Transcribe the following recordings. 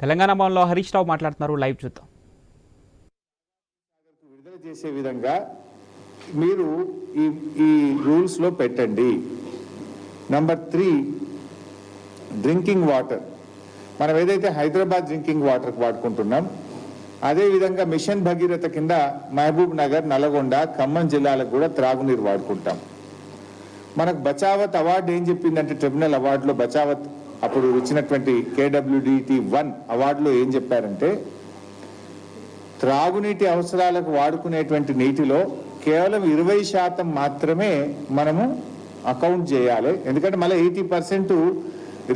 తెలంగాణ భవన్లో హరీష్ రావు మాట్లాడుతున్నారు. లైవ్ చూద్దాం. విడుదల చేసే విధంగా మీరు ఈ ఈ రూల్స్లో పెట్టండి. నంబర్ త్రీ డ్రింకింగ్ వాటర్ మనం ఏదైతే హైదరాబాద్ డ్రింకింగ్ వాటర్ వాడుకుంటున్నాం అదేవిధంగా మిషన్ భగీరథ కింద మహబూబ్ నగర్ నల్గొండ ఖమ్మం జిల్లాలకు కూడా త్రాగునీరు వాడుకుంటాం. మనకు బచావత్ అవార్డు ఏం చెప్పిందంటే ట్రిబ్యునల్ అవార్డులో బచావత్ అప్పుడు వచ్చినటువంటి కేడబ్ల్యూడిటి వన్ అవార్డులో ఏం చెప్పారంటే త్రాగునీటి అవసరాలకు వాడుకునేటువంటి నీటిలో కేవలం ఇరవై శాతం మాత్రమే మనము అకౌంట్ చేయాలి. ఎందుకంటే మళ్ళీ ఎయిటీ పర్సెంట్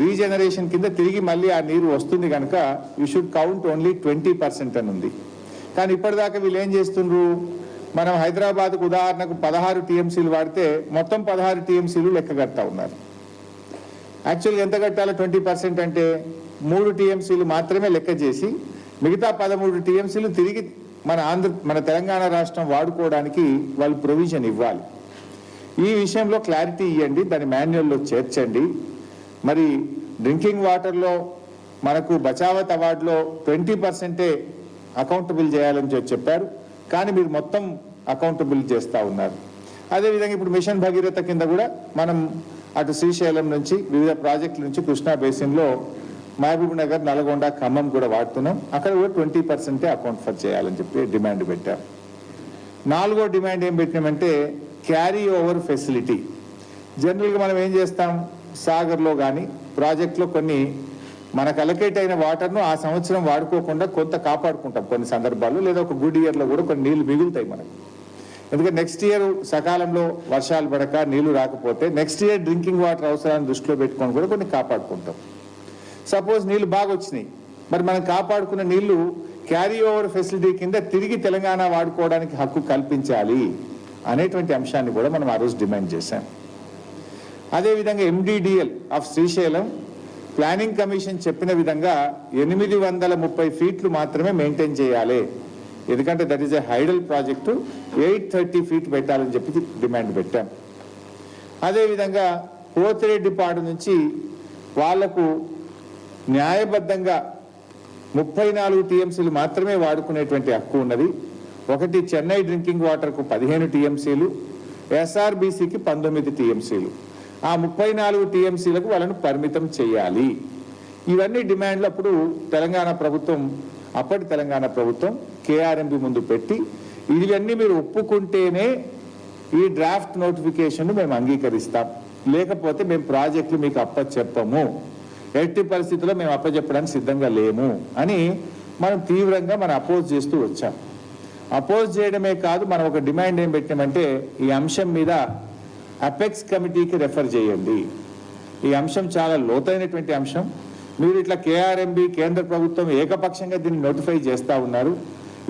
రీజనరేషన్ కింద తిరిగి మళ్ళీ ఆ నీరు వస్తుంది కనుక you should count only twenty percent అని ఉంది. కానీ ఇప్పటిదాకా వీళ్ళు ఏం చేస్తుండ్రు? మనం హైదరాబాద్కు ఉదాహరణకు పదహారు టీఎంసీలు వాడితే మొత్తం పదహారు టీఎంసీలు లెక్క కడతా ఉన్నారు. యాక్చువల్గా ఎంత కట్టాలో ట్వంటీ పర్సెంట్ అంటే మూడు టీఎంసీలు మాత్రమే లెక్క చేసి మిగతా పదమూడు టీఎంసీలు తిరిగి మన ఆంధ్ర మన తెలంగాణ రాష్ట్రం వాడుకోవడానికి వాళ్ళు ప్రొవిజన్ ఇవ్వాలి. ఈ విషయంలో క్లారిటీ ఇవ్వండి దాని మాన్యువల్లో చేర్చండి. మరి డ్రింకింగ్ వాటర్లో మనకు బచావత్ అవార్డులో ట్వంటీ పర్సెంటే అకౌంటబుల్ చేయాలని చెప్పి చెప్పారు. కానీ మీరు మొత్తం అకౌంటబుల్ చేస్తూ ఉన్నారు. అదేవిధంగా ఇప్పుడు మిషన్ భగీరథ కింద కూడా మనం అటు శ్రీశైలం నుంచి వివిధ ప్రాజెక్టుల నుంచి కృష్ణా బేసిన్లో మహబూబ్ నగర్ నల్గొండ ఖమ్మం కూడా వాడుతున్నాం. అక్కడ కూడా ట్వంటీ పర్సెంటే అకౌంట్ ఫర్ చేయాలని చెప్పి డిమాండ్ పెట్టాం. నాలుగో డిమాండ్ ఏం పెట్టినామంటే క్యారీ ఓవర్ ఫెసిలిటీ. జనరల్గా మనం ఏం చేస్తాం? సాగర్లో కానీ ప్రాజెక్ట్లో కొన్ని మనకు అలకేట్ అయిన వాటర్ను ఆ సంవత్సరం వాడుకోకుండా కొంత కాపాడుకుంటాం కొన్ని సందర్భాల్లో. లేదా ఒక గుడ్ ఇయర్లో కూడా కొన్ని నీళ్ళు మిగులుతాయి మనకు. ఎందుకంటే నెక్స్ట్ ఇయర్ సకాలంలో వర్షాలు పడక నీళ్ళు రాకపోతే నెక్స్ట్ ఇయర్ డ్రింకింగ్ వాటర్ అవసరాన్ని దృష్టిలో పెట్టుకొని కూడా కొన్ని కాపాడుకుంటాం. సపోజ్ నీళ్ళు బాగా వచ్చినాయి. మరి మనం కాపాడుకున్న నీళ్ళు క్యారీ ఓవర్ ఫెసిలిటీ కింద తిరిగి తెలంగాణ వాడుకోవడానికి హక్కు కల్పించాలి అనేటువంటి అంశాన్ని కూడా మనం ఆ రోజు డిమాండ్ చేశాం. అదేవిధంగా MDDL of Srisailam planning commission చెప్పిన విధంగా ఎనిమిది వందల ముప్పై ఫీట్లు మాత్రమే మెయింటైన్ చేయాలి. ఎందుకంటే that is a hydel project eight thirty feet పెట్టాలని చెప్పి డిమాండ్ పెట్టాం. అదేవిధంగా పోతిరెడ్డిపాడు నుంచి వాళ్ళకు న్యాయబద్ధంగా ముప్పై నాలుగు టీఎంసీలు మాత్రమే వాడుకునేటువంటి హక్కు ఉన్నది. ఒకటి చెన్నై డ్రింకింగ్ వాటర్కు పదిహేను టీఎంసీలు ఎస్ఆర్బీసీకి పంతొమ్మిది టీఎంసీలు. ఆ ముప్పై నాలుగు టీఎంసీలకు వాళ్ళను పరిమితం చేయాలి. ఇవన్నీ డిమాండ్లు అప్పుడు తెలంగాణ ప్రభుత్వం అప్పటి తెలంగాణ ప్రభుత్వం కేఆర్ఎంపి ముందు పెట్టి ఇవన్నీ మీరు ఒప్పుకుంటేనే ఈ డ్రాఫ్ట్ నోటిఫికేషన్ మేము అంగీకరిస్తాం. లేకపోతే మేము ప్రాజెక్టులు మీకు అప్పచెప్పము. ఎట్టి పరిస్థితుల్లో మేము అప్పచెప్పడానికి సిద్ధంగా లేము అని మనం తీవ్రంగా మనం అపోజ్ చేస్తూ వచ్చాం. అపోజ్ చేయడమే కాదు మనం ఒక డిమాండ్ ఏం పెట్టామంటే ఈ అంశం మీద అపెక్స్ కమిటీకి రెఫర్ చేయండి. ఈ అంశం చాలా లోతైనటువంటి అంశం. మీరు ఇట్లా కేఆర్ఎంబి కేంద్ర ప్రభుత్వం ఏకపక్షంగా దీన్ని నోటిఫై చేస్తూ ఉన్నారు.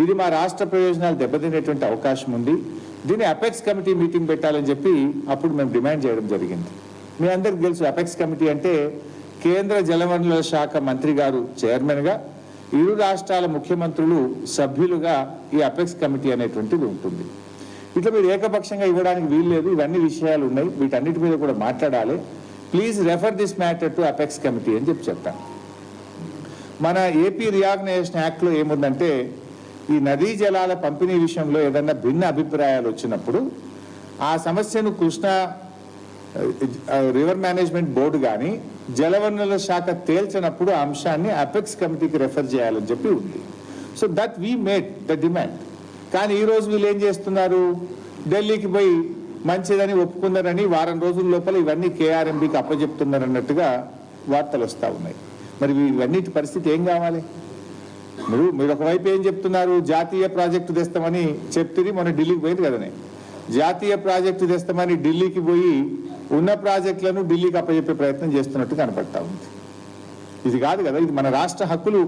ఇది మా రాష్ట్ర ప్రయోజనాలు దెబ్బతినేటువంటి అవకాశం ఉంది. దీన్ని అపెక్స్ కమిటీ మీటింగ్ పెట్టాలని చెప్పి అప్పుడు మేము డిమాండ్ చేయడం జరిగింది. మీ అందరికి తెలుసు అపెక్స్ కమిటీ అంటే కేంద్ర జలవనరుల శాఖ మంత్రి గారు చైర్మన్గా ఇరు రాష్ట్రాల ముఖ్యమంత్రులు సభ్యులుగా ఈ అపెక్స్ కమిటీ అనేటువంటిది ఉంటుంది. ఇట్లా మీరు ఏకపక్షంగా ఇవ్వడానికి వీల్లేదు. ఇవన్నీ విషయాలు ఉన్నాయి. వీటన్నిటి మీద కూడా మాట్లాడాలి. Please refer this matter to apex committee అని చెప్పి చెప్పాను మన ఏపీ రియాగ్నైజేషన్ యాక్ట్లో ఏముందంటే ఈ నదీ జలాల పంపిణీ విషయంలో ఏదన్నా భిన్న అభిప్రాయాలు వచ్చినప్పుడు ఆ సమస్యను కృష్ణా రివర్ మేనేజ్మెంట్ బోర్డు కానీ జలవనరుల శాఖ తేల్చినప్పుడు ఆ అంశాన్ని అపెక్స్ కమిటీకి రెఫర్ చేయాలని చెప్పి ఉంది. So that we made the demand. కానీ ఈ రోజు వీళ్ళు ఏం చేస్తున్నారు? ఢిల్లీకి పోయి మంచిదని ఒప్పుకున్నారని వారం రోజుల లోపల ఇవన్నీ కేఆర్ఎంబికి అప్పచెప్తున్నారు అన్నట్టుగా వార్తలు వస్తూ ఉన్నాయి. మరి ఇవన్నిటి పరిస్థితి ఏం కావాలి? మీరు మీరు ఒకవైపు ఏం చెప్తున్నారు? జాతీయ ప్రాజెక్టు తెస్తామని చెప్తుంది మొన్న ఢిల్లీకి పోయింది కదనే. జాతీయ ప్రాజెక్టు తెస్తామని ఢిల్లీకి పోయి ఉన్న ప్రాజెక్టులను ఢిల్లీకి అప్పచెప్పే ప్రయత్నం చేస్తున్నట్టు కనపడతా ఉంది. ఇది కాదు కదా ఇది మన రాష్ట్ర హక్కులు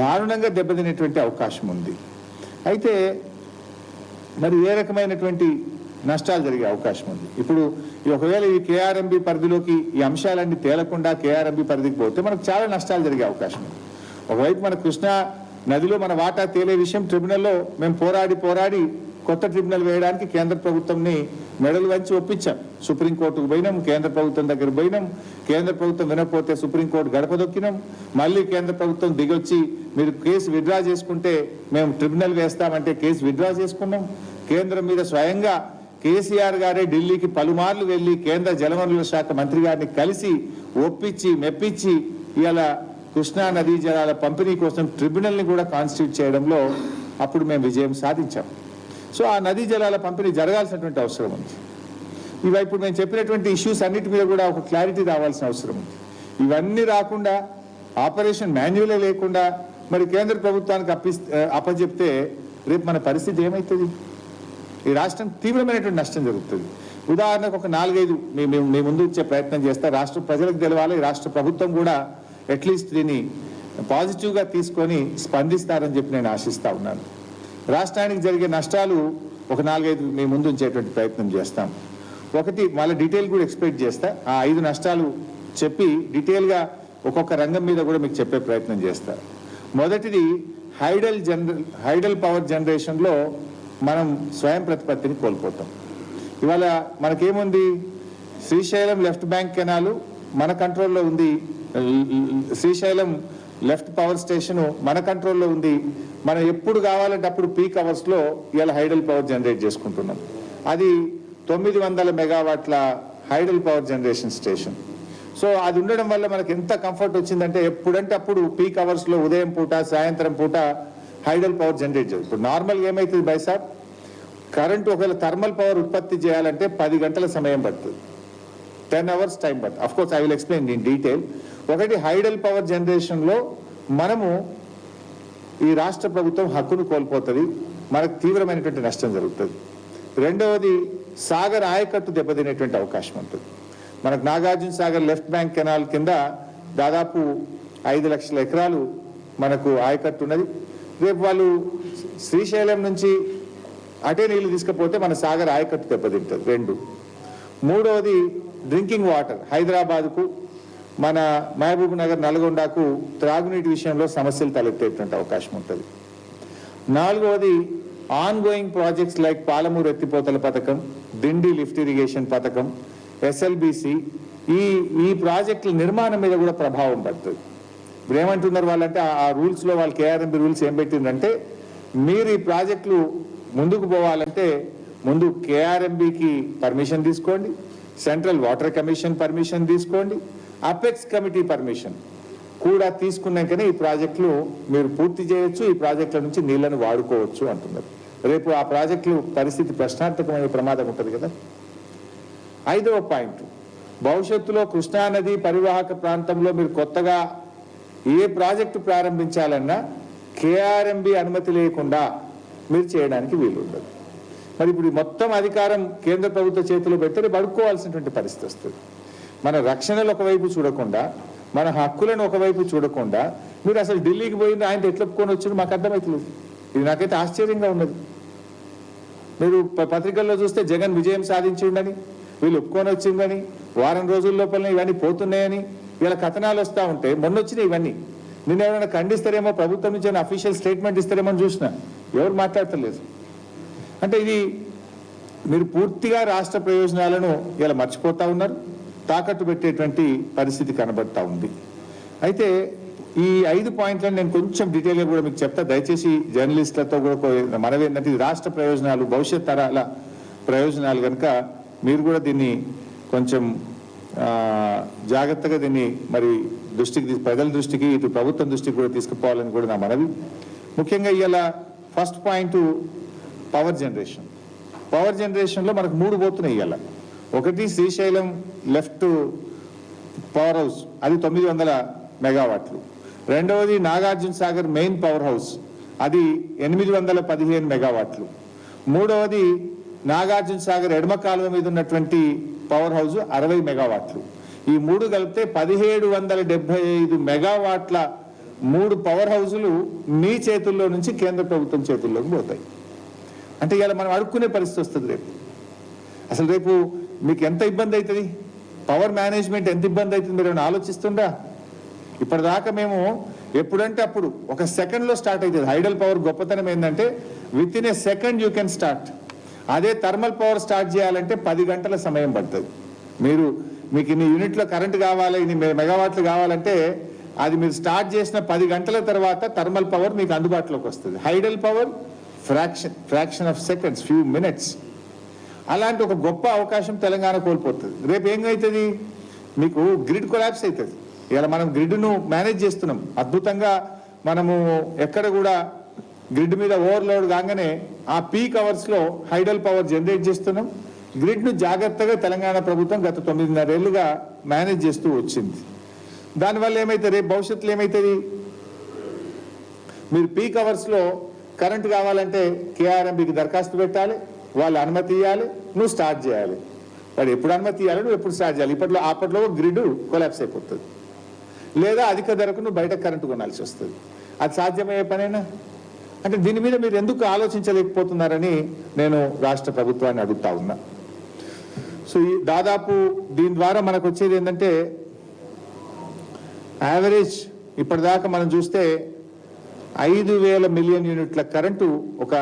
దారుణంగా దెబ్బతినేటువంటి అవకాశం ఉంది. అయితే మరి ఏ రకమైనటువంటి నష్టాలు జరిగే అవకాశం ఉంది. ఇప్పుడు ఒకవేళ ఈ కేఆర్ఎంబి పరిధిలోకి ఈ అంశాలన్నీ తేలకుండా కేఆర్ఎంబి పరిధికి పోతే మనకు చాలా నష్టాలు జరిగే అవకాశం ఉంది. ఒకవైపు మన కృష్ణా నదిలో మన వాటా తేలే విషయం ట్రిబ్యునల్లో మేము పోరాడి పోరాడి కొత్త ట్రిబ్యునల్ వేయడానికి కేంద్ర ప్రభుత్వంని మెడలు వంచి ఒప్పించాం. సుప్రీంకోర్టుకు పోయినాం కేంద్ర ప్రభుత్వం దగ్గర పోయినాం కేంద్ర ప్రభుత్వం వినకపోతే సుప్రీంకోర్టు గడప దొక్కినాం. మళ్ళీ కేంద్ర ప్రభుత్వం దిగొచ్చి మీరు కేసు విత్డ్రా చేసుకుంటే మేము ట్రిబ్యునల్ వేస్తామంటే కేసు విత్డ్రా చేసుకున్నాం. కేంద్రం మీద స్వయంగా కేసీఆర్ గారే ఢిల్లీకి పలుమార్లు వెళ్ళి కేంద్ర జలవనరుల శాఖ మంత్రి గారిని కలిసి ఒప్పించి మెప్పించి ఇలా కృష్ణా నదీ జలాల పంపిణీ కోసం ట్రిబ్యునల్ని కూడా కాన్స్టిట్యూట్ చేయడంలో అప్పుడు మేము విజయం సాధించాం. సో ఆ నదీ జలాల పంపిణీ జరగాల్సినటువంటి అవసరం ఉంది. ఇవి ఇప్పుడు మేము చెప్పినటువంటి ఇష్యూస్ అన్నిటి మీద కూడా ఒక క్లారిటీ రావాల్సిన అవసరం ఉంది. ఇవన్నీ రాకుండా ఆపరేషన్ మాన్యువలే లేకుండా మరి కేంద్ర ప్రభుత్వానికి అప్పి అప్పచెప్తే రేపు మన పరిస్థితి ఏమవుతుంది ఈ రాష్ట్రం తీవ్రమైనటువంటి నష్టం జరుగుతుంది. ఉదాహరణకు ఒక నాలుగైదు మేము మీ ముందు ఇచ్చే ప్రయత్నం చేస్తే రాష్ట్ర ప్రజలకు తెలవాలి రాష్ట్ర ప్రభుత్వం కూడా అట్లీస్ట్ దీన్ని పాజిటివ్గా తీసుకొని స్పందిస్తారని చెప్పి నేను ఆశిస్తా ఉన్నాను. రాష్ట్రానికి జరిగే నష్టాలు ఒక నాలుగైదు మీ ముందు ఉంచేటువంటి ప్రయత్నం చేస్తాం. ఒకటి మళ్ళీ డీటెయిల్ కూడా ఎక్స్పెక్ట్ చేస్తా ఆ ఐదు నష్టాలు చెప్పి డీటెయిల్గా ఒక్కొక్క రంగం మీద కూడా మీకు చెప్పే ప్రయత్నం చేస్తా. మొదటిది హైడల్ జనరల్ హైడల్ పవర్ జనరేషన్లో మనం స్వయం ప్రతిపత్తిని కోల్పోతాం. ఇవాళ మనకేముంది? శ్రీశైలం లెఫ్ట్ బ్యాంక్ కెనాలు మన కంట్రోల్లో ఉంది. శ్రీశైలం లెఫ్ట్ పవర్ స్టేషన్ మన కంట్రోల్లో ఉంది. మనం ఎప్పుడు కావాలంటే అప్పుడు పీక్ అవర్స్లో ఇవాళ హైడల్ పవర్ జనరేట్ చేసుకుంటున్నాం. అది తొమ్మిది వందల మెగావాట్ల hydel power generation station. So అది ఉండడం వల్ల మనకి ఎంత కంఫర్ట్ వచ్చిందంటే ఎప్పుడంటే అప్పుడు పీక్ అవర్స్లో ఉదయం పూట సాయంత్రం పూట హైడల్ పవర్ జనరేట్ చేయాలి. ఇప్పుడు నార్మల్గా ఏమవుతుంది బైసాబ్ కరెంట్ ఒకవేళ థర్మల్ పవర్ ఉత్పత్తి చేయాలంటే పది గంటల సమయం పడుతుంది. టెన్ అవర్స్ టైం పడుతుంది. Of course I will explain in detail ఒకటి హైడల్ పవర్ జనరేషన్లో మనము ఈ రాష్ట్ర ప్రభుత్వం హక్కును కోల్పోతుంది. మనకు తీవ్రమైనటువంటి నష్టం జరుగుతుంది. రెండవది సాగర్ ఆయకట్టు దెబ్బతినేటువంటి అవకాశం ఉంటుంది. మనకు Nagarjuna Sagar left bank canal కింద దాదాపు ఐదు లక్షల ఎకరాలు మనకు ఆయకట్టు ఉన్నది. రేపు వాళ్ళు శ్రీశైలం నుంచి అటే నీళ్ళు తీసుకపోతే మన సాగర్ ఆయకట్టు దెబ్బతింటుంది రెండు. మూడవది డ్రింకింగ్ వాటర్ హైదరాబాద్కు మన మహబూబ్ నగర్ నల్గొండకు త్రాగునీటి విషయంలో సమస్యలు తలెత్తేటువంటి అవకాశం ఉంటుంది. నాలుగవది on going projects like Palamuru ఎత్తిపోతల పథకం దిండి లిఫ్ట్ ఇరిగేషన్ పథకం ఎస్ఎల్బిసి ఈ ఈ ప్రాజెక్టుల నిర్మాణం మీద కూడా ప్రభావం పడుతుంది. ఇప్పుడు ఏమంటున్నారు వాళ్ళంటే ఆ- రూల్స్లో వాళ్ళు కేఆర్ఎంబి రూల్స్ ఏం పెట్టిందంటే మీరు ఈ ప్రాజెక్టులు ముందుకు పోవాలంటే ముందు కేఆర్ఎంబికి పర్మిషన్ తీసుకోండి సెంట్రల్ వాటర్ కమిషన్ పర్మిషన్ తీసుకోండి అపెక్స్ కమిటీ పర్మిషన్ కూడా తీసుకున్నాకనే ఈ ప్రాజెక్టులు మీరు పూర్తి చేయొచ్చు ఈ ప్రాజెక్టుల నుంచి నీళ్ళను వాడుకోవచ్చు అంటున్నారు. రేపు ఆ ప్రాజెక్టులు పరిస్థితి ప్రశ్నార్థకమైన ప్రమాదం ఉంటుంది కదా? ఐదవ పాయింట్ భవిష్యత్తులో కృష్ణానది పరివాహక ప్రాంతంలో మీరు కొత్తగా ఏ ప్రాజెక్టు ప్రారంభించాలన్నా కేఆర్ఎంబి అనుమతి లేకుండా మీరు చేయడానికి వీలు ఉండదు మరి ఇప్పుడు మొత్తం అధికారం కేంద్ర ప్రభుత్వ చేతిలో పెడితే పడుకోవాల్సినటువంటి పరిస్థితి వస్తుంది. మన రక్షణలు ఒకవైపు చూడకుండా మన హక్కులను ఒకవైపు చూడకుండా మీరు అసలు ఢిల్లీకి పోయింది ఆయన ఎట్లొప్పుకొని వచ్చారు మాకు అర్థమవుతుంది ఇది నాకైతే ఆశ్చర్యంగా ఉన్నది. మీరు ప- పత్రికల్లో చూస్తే జగన్ విజయం సాధించిండని వీళ్ళు ఒప్పుకొని వచ్చిందని వారం రోజుల లోపలనే ఇవన్నీ పోతున్నాయని ఇలా కథనాలు వస్తూ ఉంటే మొన్న వచ్చినాయి ఇవన్నీ. నిన్న ఎవరైనా ఖండిస్తారేమో ప్రభుత్వం నుంచి అఫీషియల్ స్టేట్మెంట్ ఇస్తారేమో అని చూసిన. ఎవరు మాట్లాడతలేదు. అంటే ఇది మీరు పూర్తిగా రాష్ట్ర ప్రయోజనాలను ఇలా మర్చిపోతా ఉన్నారు. తాకట్టు పెట్టేటువంటి పరిస్థితి కనబడతా ఉంది. అయితే ఈ ఐదు పాయింట్లను నేను కొంచెం డీటెయిల్గా కూడా మీకు చెప్తా. దయచేసి జర్నలిస్టులతో కూడా మనవి ఏంటంటే ఇది రాష్ట్ర ప్రయోజనాలు భవిష్యత్ తరాల ప్రయోజనాలు కనుక మీరు కూడా దీన్ని కొంచెం జాగ్రత్తగా దీన్ని మరి దృష్టికి ప్రజల దృష్టికి ఇటు ప్రభుత్వం దృష్టికి కూడా తీసుకుపోవాలని కూడా నా మనవి. ముఖ్యంగా ఇవాళ first point power generation. Power జనరేషన్లో మనకు మూడు పోతున్నాయి ఇవాళ ఒకటి శ్రీశైలం లెఫ్ట్ పవర్ హౌస్ అది తొమ్మిది వందల మెగావాట్లు. రెండవది Nagarjuna Sagar main power house అది ఎనిమిది వందల పదిహేను మెగావాట్లు. మూడవది నాగార్జున సాగర్ ఎడమ కాలువ మీద ఉన్నటువంటి పవర్ హౌస్ అరవై మెగావాట్లు. ఈ మూడు కలిపితే పదిహేడు వందల డెబ్బై ఐదు మెగావాట్ల మూడు పవర్ హౌజులు మీ చేతుల్లో నుంచి కేంద్ర ప్రభుత్వం చేతుల్లోకి పోతాయి. అంటే ఇలా మనం అడుక్కునే పరిస్థితి వస్తుంది రేపు. అసలు రేపు మీకు ఎంత ఇబ్బంది అవుతుంది? పవర్ మేనేజ్మెంట్ ఎంత ఇబ్బంది అవుతుంది మీరు ఏమైనా ఆలోచిస్తుందా ఇప్పటిదాకా మేము ఎప్పుడంటే అప్పుడు ఒక సెకండ్లో స్టార్ట్ అవుతుంది హైడల్ పవర్ గొప్పతనం ఏంటంటే with in a second you can start అదే థర్మల్ పవర్ స్టార్ట్ చేయాలంటే పది గంటల సమయం పడుతుంది. మీరు మీకు ఇన్ని యూనిట్లో కరెంట్ కావాలి ఇన్ని మెగావాట్లు కావాలంటే అది మీరు స్టార్ట్ చేసిన పది గంటల తర్వాత థర్మల్ పవర్ మీకు అందుబాటులోకి వస్తుంది. Hydel power fraction fraction of seconds few minutes అలాంటి ఒక గొప్ప అవకాశం తెలంగాణ కోల్పోతుంది. రేపు ఏమవుతుంది మీకు గ్రిడ్ కొలాప్స్ అవుతుంది. ఇలా మనం గ్రిడ్ను మేనేజ్ చేస్తున్నాం. అద్భుతంగా మనము ఎక్కడ కూడా గ్రిడ్ మీద ఓవర్లోడ్ కాగానే ఆ పీక్ అవర్స్లో హైడల్ పవర్ జనరేట్ చేస్తున్నాం. గ్రిడ్ను జాగ్రత్తగా తెలంగాణ ప్రభుత్వం గత తొమ్మిదిన్నరేళ్ళుగా మేనేజ్ చేస్తూ వచ్చింది. దానివల్ల ఏమైతే రేపు భవిష్యత్తులో ఏమవుతుంది మీరు పీక్ అవర్స్లో కరెంటు కావాలంటే కేఆర్ఎంబికి దరఖాస్తు పెట్టాలి వాళ్ళు అనుమతి ఇవ్వాలి నువ్వు స్టార్ట్ చేయాలి. వాడు ఎప్పుడు అనుమతి ఇవ్వాలి నువ్వు ఎప్పుడు స్టార్ట్ చేయాలి? ఇప్పట్లో అప్పట్లో గ్రిడ్ కొలాప్స్ అయిపోతుంది. లేదా అధిక ధరకు నువ్వు బయట కరెంటు కొనాల్సి వస్తుంది. అది సాధ్యమయ్యే పనేనా? అంటే దీని మీద మీరు ఎందుకు ఆలోచించలేకపోతున్నారని నేను రాష్ట్ర ప్రభుత్వాన్ని అడుగుతా ఉన్నా. సో ఈ దాదాపు దీని ద్వారా మనకు వచ్చేది ఏంటంటే యావరేజ్ ఇప్పటిదాకా మనం చూస్తే ఐదు వేల మిలియన్ యూనిట్ల కరెంటు ఒక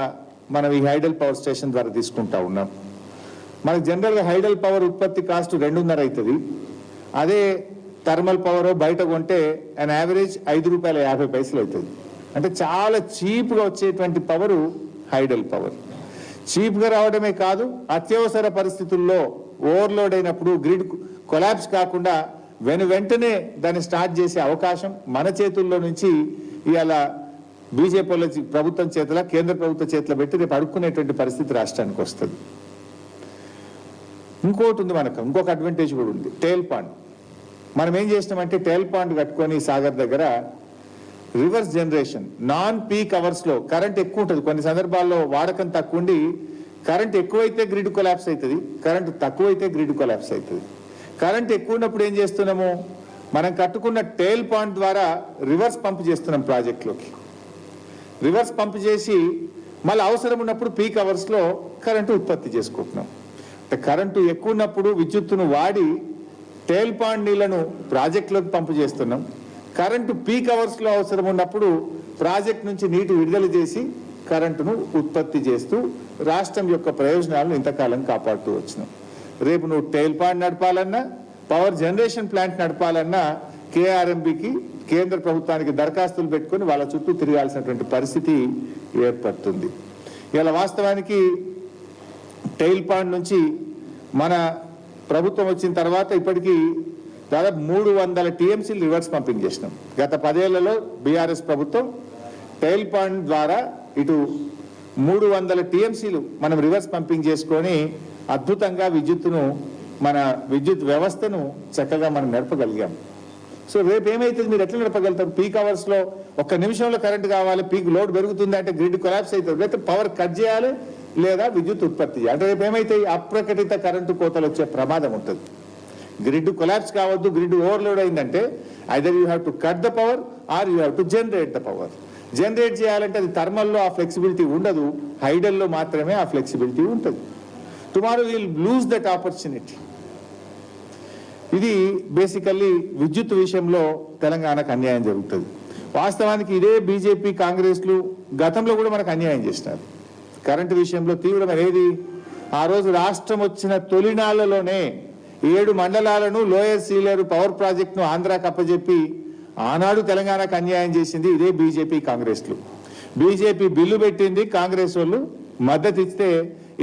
మనం ఈ హైడల్ పవర్ స్టేషన్ ద్వారా తీసుకుంటా ఉన్నాం. మనకు జనరల్గా హైడల్ పవర్ ఉత్పత్తి కాస్ట్ రెండున్నర అవుతుంది అదే థర్మల్ పవర్ బయట కొంటే అండ్ యావరేజ్ ఐదు రూపాయల యాభై పైసలు అవుతుంది అంటే చాలా చీప్గా వచ్చేటువంటి పవరు హైడల్ పవర్. చీప్గా రావడమే కాదు అత్యవసర పరిస్థితుల్లో ఓవర్లోడ్ అయినప్పుడు గ్రిడ్ కొలాప్స్ కాకుండా వెను వెంటనే దాన్ని స్టార్ట్ చేసే అవకాశం మన చేతుల్లో నుంచి ఇవాళ బీజేపీల ప్రభుత్వం చేతిలో కేంద్ర ప్రభుత్వ చేతిలో పెట్టి రేపు అడుక్కునేటువంటి పరిస్థితి రాష్ట్రానికి వస్తుంది. ఇంకోటి ఉంది మనకు ఇంకొక అడ్వాంటేజ్ కూడా ఉంది. టేల్ పాండ్ మనం ఏం చేసినామంటే టేల్ పాండ్ కట్టుకొని సాగర్ దగ్గర రివర్స్ జనరేషన్ నాన్ పీక్ అవర్స్లో కరెంట్ ఎక్కువ ఉంటుంది. కొన్ని సందర్భాల్లో వాడకం తక్కువ ఉండి కరెంట్ ఎక్కువైతే గ్రిడ్ కొలాప్స్ అవుతుంది కరెంట్ తక్కువైతే గ్రిడ్ కొలాప్స్ అవుతుంది. కరెంట్ ఎక్కువ ఉన్నప్పుడు ఏం చేస్తున్నాము? మనం కట్టుకున్న టేల్ పాయింట్ ద్వారా రివర్స్ పంప్ చేస్తున్నాం ప్రాజెక్ట్లోకి. రివర్స్ పంప్ చేసి మళ్ళీ అవసరం ఉన్నప్పుడు పీక్ అవర్స్లో కరెంటు ఉత్పత్తి చేసుకుంటున్నాం. కరెంటు ఎక్కువ ఉన్నప్పుడు విద్యుత్తును వాడి టేల్ పాండ్ నీళ్ళను ప్రాజెక్టులోకి పంపు చేస్తున్నాం. కరెంటు పీక్ అవర్స్లో అవసరం ఉన్నప్పుడు ప్రాజెక్ట్ నుంచి నీటి విడుదల చేసి కరెంటును ఉత్పత్తి చేస్తూ రాష్ట్రం యొక్క ప్రయోజనాలను ఇంతకాలం కాపాడుతూ వచ్చినాం. రేపు నువ్వు టైల్ పాండ్ నడపాలన్నా పవర్ జనరేషన్ ప్లాంట్ నడపాలన్నా కేఆర్ఎంబికి కేంద్ర ప్రభుత్వానికి దరఖాస్తులు పెట్టుకొని వాళ్ళ చుట్టూ తిరగాల్సినటువంటి పరిస్థితి ఏర్పడుతుంది. ఇలా వాస్తవానికి టైల్ పాండ్ నుంచి మన ప్రభుత్వం వచ్చిన తర్వాత ఇప్పటికీ దాదాపు మూడు వందల టీఎంసీలు రివర్స్ పంపింగ్ చేసినాం గత పదేళ్ళలో బీఆర్ఎస్ ప్రభుత్వం టైల్ పాండ్ ద్వారా ఇటు మూడు వందల టీఎంసీలు మనం రివర్స్ పంపింగ్ చేసుకొని అద్భుతంగా విద్యుత్తును మన విద్యుత్ వ్యవస్థను చక్కగా మనం నడపగలిగాం. సో రేపు ఏమైతుంది? మీరు ఎట్లా నడపగలుగుతారు? పీక్ అవర్స్లో ఒక్క నిమిషంలో కరెంట్ కావాలి పీక్ లోడ్ పెరుగుతుంది అంటే గ్రిడ్ కొలాప్స్ అవుతుంది. లేకపోతే పవర్ కట్ చేయాలి లేదా విద్యుత్ ఉత్పత్తి చేయాలి. అంటే రేపు ఏమైతే అప్రకటిత కరెంటు కోతలు వచ్చే ప్రమాదం ఉంటుంది. గ్రిడ్ కొలాప్స్ కావద్దు గ్రిడ్ ఓవర్లోడ్ అయిందంటే either you have to cut the power or you have to generate the power. Generate చేయాలంటే అది థర్మల్లో ఆ ఫ్లెక్సిబిలిటీ ఉండదు హైడల్లో మాత్రమే ఆ ఫ్లెక్సిబిలిటీ ఉంటుంది. Tomorrow will lose that opportunity. ఇది బేసికల్లీ విద్యుత్ విషయంలో తెలంగాణకు అన్యాయం జరుగుతుంది. వాస్తవానికి ఇదే బీజేపీ కాంగ్రెస్లు గతంలో కూడా మనకు అన్యాయం చేసినారు. కరెంటు విషయంలో తీవ్రమైనది ఆ రోజు రాష్ట్రం వచ్చిన తొలినాళ్ళలోనే ఏడు మండలాలను లోయర్ సీలర్ పవర్ ప్రాజెక్టును ఆంధ్రాకి అప్పజెప్పి ఆనాడు తెలంగాణకు అన్యాయం చేసింది ఇదే బీజేపీ కాంగ్రెస్లు. బీజేపీ బిల్లు పెట్టింది కాంగ్రెస్ వాళ్ళు. మద్దతు ఇస్తే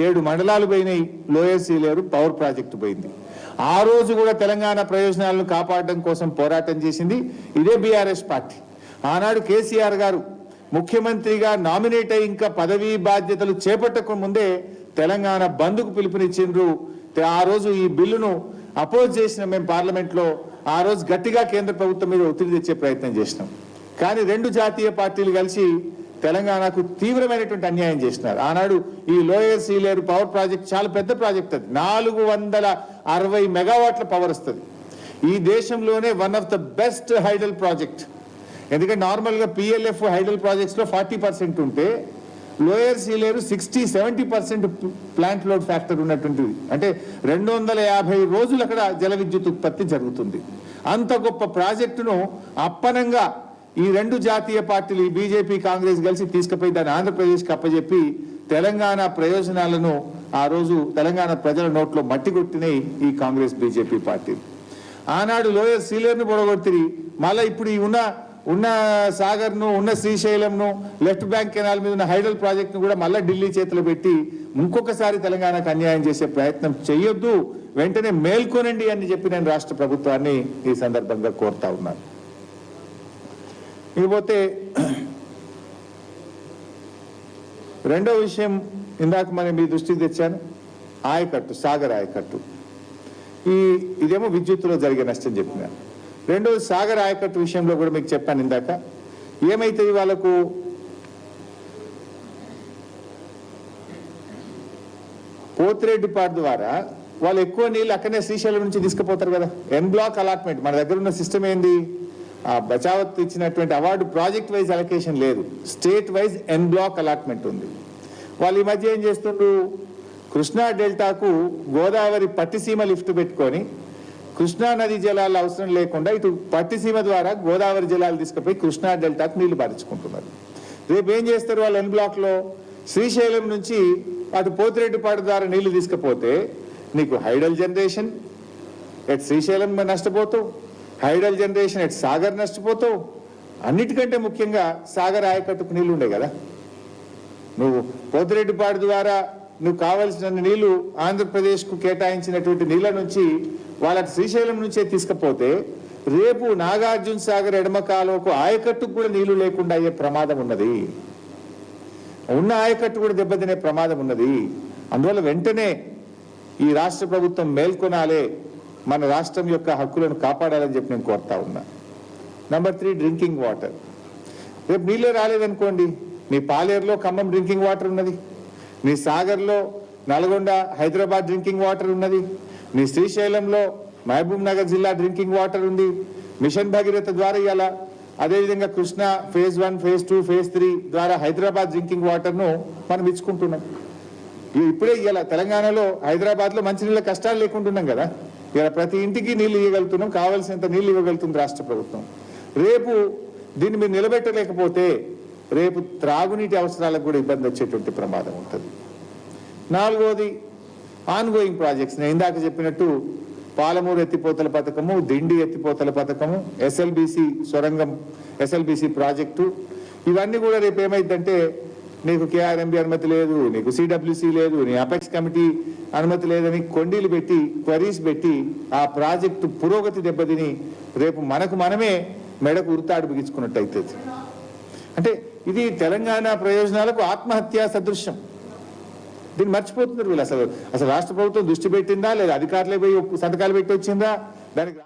ఏడు మండలాలు పోయినాయి లోయర్ సీలేరు పవర్ ప్రాజెక్టు పోయింది. ఆ రోజు కూడా తెలంగాణ ప్రయోజనాలను కాపాడడం కోసం పోరాటం చేసింది ఇదే బీఆర్ఎస్ పార్టీ. ఆనాడు కేసీఆర్ గారు ముఖ్యమంత్రిగా నామినేట్ అయి ఇంకా పదవీ బాధ్యతలు చేపట్టక ముందే తెలంగాణ బంద్కు పిలుపునిచ్చిండ్రు ఆ రోజు ఈ బిల్లును అపోజ్ చేసిన మేము పార్లమెంట్లో ఆ రోజు గట్టిగా కేంద్ర ప్రభుత్వం మీద ఒత్తిడి తెచ్చే ప్రయత్నం చేసినాం. కానీ రెండు జాతీయ పార్టీలు కలిసి తెలంగాణకు తీవ్రమైనటువంటి అన్యాయం చేసినారు. ఆనాడు ఈ లోయర్ సీలేరు పవర్ ప్రాజెక్ట్ చాలా పెద్ద ప్రాజెక్ట్ అది. నాలుగు వందల అరవై మెగావాట్ల పవర్ వస్తుంది. ఈ దేశంలోనే one of the best hydel project. ఎందుకంటే నార్మల్గా పిఎల్ఎఫ్ హైడల్ ప్రాజెక్ట్స్లో ఫార్టీ పర్సెంట్ ఉంటే lower Sileru sixty seventy percent plant load factor ఉన్నటువంటిది. అంటే రెండు వందల యాభై రోజులు అక్కడ జల విద్యుత్ ఉత్పత్తి జరుగుతుంది. అంత గొప్ప ప్రాజెక్టును అప్పనంగా ఈ రెండు జాతీయ పార్టీలు ఈ బీజేపీ కాంగ్రెస్ కలిసి తీసుకుపోయి దాన్ని ఆంధ్రప్రదేశ్కి అప్పజెప్పి తెలంగాణ ప్రయోజనాలను ఆ రోజు తెలంగాణ ప్రజల నోట్లో మట్టి కొట్టినాయి ఈ కాంగ్రెస్ బీజేపీ పార్టీలు. ఆనాడు లోయర్ సీలర్ను పొడగొట్టిరి మళ్ళీ ఇప్పుడు ఈ ఉన్న ఉన్న సాగర్ను ఉన్న శ్రీశైలంను లెఫ్ట్ బ్యాంక్ కెనాల్ మీద ఉన్న హైడల్ ప్రాజెక్ట్ను కూడా మళ్ళీ ఢిల్లీ చేతిలో పెట్టి ఇంకొకసారి తెలంగాణకు అన్యాయం చేసే ప్రయత్నం చేయొద్దు వెంటనే మేల్కొనండి అని చెప్పి నేను రాష్ట్ర ప్రభుత్వాన్ని ఈ సందర్భంగా కోరుతా ఉన్నాను. ఇకపోతే రెండో విషయం ఇందాక మనం మీ దృష్టికి తెచ్చాను ఆయకట్టు సాగర్ ఆయకట్టు. ఈ ఇదేమో విద్యుత్తులో జరిగే నష్టం చెప్పినాను రెండోది సాగర్ ఆయకట్టు విషయంలో కూడా మీకు చెప్పాను ఇందాక. ఏమైతుంది వాళ్ళకు పోతిరెడ్డిపాడు ద్వారా వాళ్ళు ఎక్కువ నీళ్ళు అక్కడనే శ్రీశైలం నుంచి తీసుకుపోతారు కదా? ఎన్ బ్లాక్ అలాట్మెంట్ మన దగ్గర ఉన్న సిస్టమ్ ఏంది? ఆ బచావత్ ఇచ్చినటువంటి అవార్డు ప్రాజెక్ట్ వైజ్ అలొకేషన్ లేదు. State wise en bloc allotment ఉంది. వాళ్ళు ఈ మధ్య ఏం చేస్తుండ్రు? కృష్ణా డెల్టాకు గోదావరి పట్టిసీమ లిఫ్ట్ పెట్టుకొని కృష్ణా నది జలాలు అవసరం లేకుండా ఇటు పట్టిసీమ ద్వారా గోదావరి జలాలు తీసుకుపోయి కృష్ణా డెల్టాకు నీళ్ళు పారించుకుంటున్నారు. రేపు ఏం చేస్తారు వాళ్ళు ఎన్ బ్లాక్లో? శ్రీశైలం నుంచి అటు పోతిరెడ్డిపాడు ద్వారా నీళ్ళు తీసుకుపోతే నీకు హైడల్ జనరేషన్ ఎట్ శ్రీశైలం నష్టపోతావు. హైడల్ జనరేషన్ ఎట్ సాగర్ నష్టపోతావు. అన్నిటికంటే ముఖ్యంగా సాగర్ ఆయకట్టుకు నీళ్ళు ఉండే కదా. నువ్వు పోతిరెడ్డిపాడు ద్వారా నువ్వు కావలసిన నీళ్ళు ఆంధ్రప్రదేశ్కు కేటాయించినటువంటి నీళ్ళ నుంచి వాళ్ళకి శ్రీశైలం నుంచే తీసుకపోతే రేపు నాగార్జున సాగర్ ఎడమ కాలువకు ఆయకట్టుకు కూడా నీళ్ళు లేకుండా అయ్యే ప్రమాదం ఉన్నది. ఉన్న ఆయకట్టు కూడా దెబ్బతినే ప్రమాదం ఉన్నది. అందువల్ల వెంటనే ఈ రాష్ట్ర ప్రభుత్వం మేల్కొనాలే మన రాష్ట్రం యొక్క హక్కులను కాపాడాలని చెప్పి నేను కోరుతా ఉన్నా. నంబర్ త్రీ డ్రింకింగ్ వాటర్ రేపు నీళ్ళే రాలేదనుకోండి నీ పాలేరులో ఖమ్మం డ్రింకింగ్ వాటర్ ఉన్నది. నీ సాగర్లో నల్గొండ హైదరాబాద్ డ్రింకింగ్ వాటర్ ఉన్నది. నీ శ్రీశైలంలో మహబూబ్ నగర్ జిల్లా డ్రింకింగ్ వాటర్ ఉంది. మిషన్ భగీరథ ద్వారా ఇవాళ అదేవిధంగా Krishna phase one phase two phase three ద్వారా హైదరాబాద్ డ్రింకింగ్ వాటర్ను మనం ఇచ్చుకుంటున్నాం. ఇవి ఇప్పుడే ఇవ్వాల తెలంగాణలో హైదరాబాద్లో మంచినీళ్ళ కష్టాలు లేకుంటున్నాం కదా. ఇలా ప్రతి ఇంటికి నీళ్ళు ఇవ్వగలుగుతున్నాం కావాల్సినంత నీళ్ళు ఇవ్వగలుగుతుంది రాష్ట్ర ప్రభుత్వం. రేపు దీన్ని మీరు నిలబెట్టలేకపోతే రేపు త్రాగునీటి అవసరాలకు కూడా ఇబ్బంది వచ్చేటువంటి ప్రమాదం ఉంటుంది. నాలుగోది ఆన్గోయింగ్ ప్రాజెక్ట్స్. నేను ఇందాక చెప్పినట్టు పాలమూరు ఎత్తిపోతల పథకము దిండి ఎత్తిపోతల పథకము ఎస్ఎల్బిసి సొరంగం ఎస్ఎల్బిసి ప్రాజెక్టు. ఇవన్నీ కూడా రేపు ఏమైందంటే నీకు కేఆర్ఎంబి అనుమతి లేదు నీకు సిడబ్ల్యూసి లేదు నీ అపెక్స్ కమిటీ అనుమతి లేదని కొండీలు పెట్టి క్వరీస్ పెట్టి ఆ ప్రాజెక్టు పురోగతి దెబ్బతిని రేపు మనకు మనమే మెడకు ఉరుతాడు బిగించుకున్నట్టు అవుతుంది అంటే ఇది తెలంగాణ ప్రయోజనాలకు ఆత్మహత్యా సదృశ్యం. దీన్ని మర్చిపోతున్నారు వీళ్ళు. అసలు అసలు రాష్ట్ర ప్రభుత్వం దృష్టి పెట్టిందా? లేదా అధికారులే పోయి సంతకాలు పెట్టి వచ్చిందా? దానికి